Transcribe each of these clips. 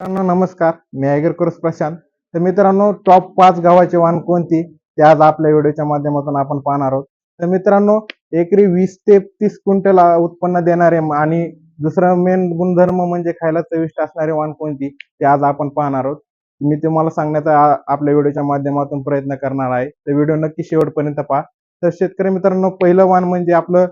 मित्रांनो नमस्कार. मी ऐगर प्रशांत. तर मित्रांनो टॉप पाच गावाचे वाहन कोणती? ते आज आपल्या व्हिडिओच्या माध्यमातून आपण पाहणार आहोत. तर मित्रांनो एकरी वीस ते तीस क्विंटल उत्पन्न देणारे आणि दुसरं मेन गुणधर्म म्हणजे खायला चविष्ट असणारे वाहन कोणती? ते आज आपण पाहणार आहोत. मी तुम्हाला सांगण्याचा आपल्या व्हिडिओच्या माध्यमातून प्रयत्न करणार आहे. तर व्हिडिओ नक्की शेवटपर्यंत पहा. तर शेतकरी मित्रांनो पहिलं वाहन म्हणजे आपलं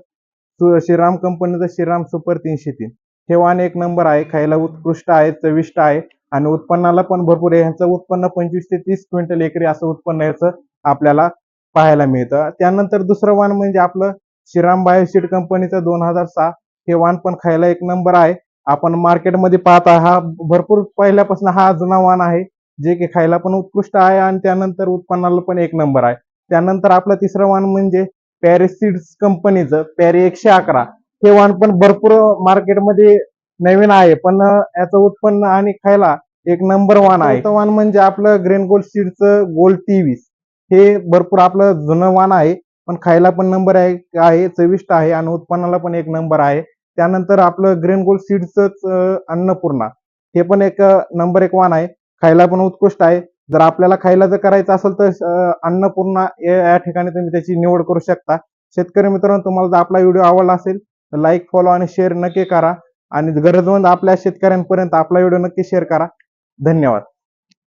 श्रीराम कंपनीचं श्रीराम सुपर तीनशे तीन. हे वाहन एक नंबर आहे. खायला उत्कृष्ट आहे चविष्ट आहे आणि उत्पन्नाला पण भरपूर आहे. ह्याचं उत्पन्न पंचवीस ते तीस क्विंटल एकरी असं उत्पन्न याचं आपल्याला पाहायला मिळतं. त्यानंतर दुसरं वाहन म्हणजे आपलं श्रीराम बायोशीट कंपनीचं दोन हजार सहा हे वाहन पण खायला एक नंबर आहे. आपण मार्केटमध्ये पाहता हा भरपूर पहिल्यापासून हा जुना वाहन आहे जे की खायला पण उत्कृष्ट आहे आणि त्यानंतर उत्पन्नाला पण एक नंबर आहे. त्यानंतर आपलं तिसरं वाहन म्हणजे पॅरिस सीड्स कंपनीचं पॅरी एकशे अकरा. हे वाण पण भरपूर मार्केटमध्ये नवीन आहे पण याचं उत्पन्न आणि खायला एक नंबर वाण आहे. वाण म्हणजे आपलं ग्रेन गोल्ड सीडचं गोल्ड तेवीस. हे भरपूर आपलं जुनं वाण आहे पण खायला पण नंबर आहे चविष्ट आहे आणि उत्पन्नाला पण एक नंबर आहे. त्यानंतर आपलं ग्रेन गोल्ड सीडचं अन्नपूर्णा. हे पण एक नंबर एक वाण आहे. खायला पण उत्कृष्ट आहे. जर आपल्याला खायला जर करायचं असेल तर अन्नपूर्णा या या ठिकाणी तुम्ही त्याची निवड करू शकता. शेतकरी मित्रांनो तुम्हाला जर आपला व्हिडिओ आवडला असेल तर लाईक फॉलो आणि शेअर नक्की करा. आणि गरजवंत आपल्या शेतकऱ्यांपर्यंत आपला व्हिडिओ नक्की शेअर करा. धन्यवाद.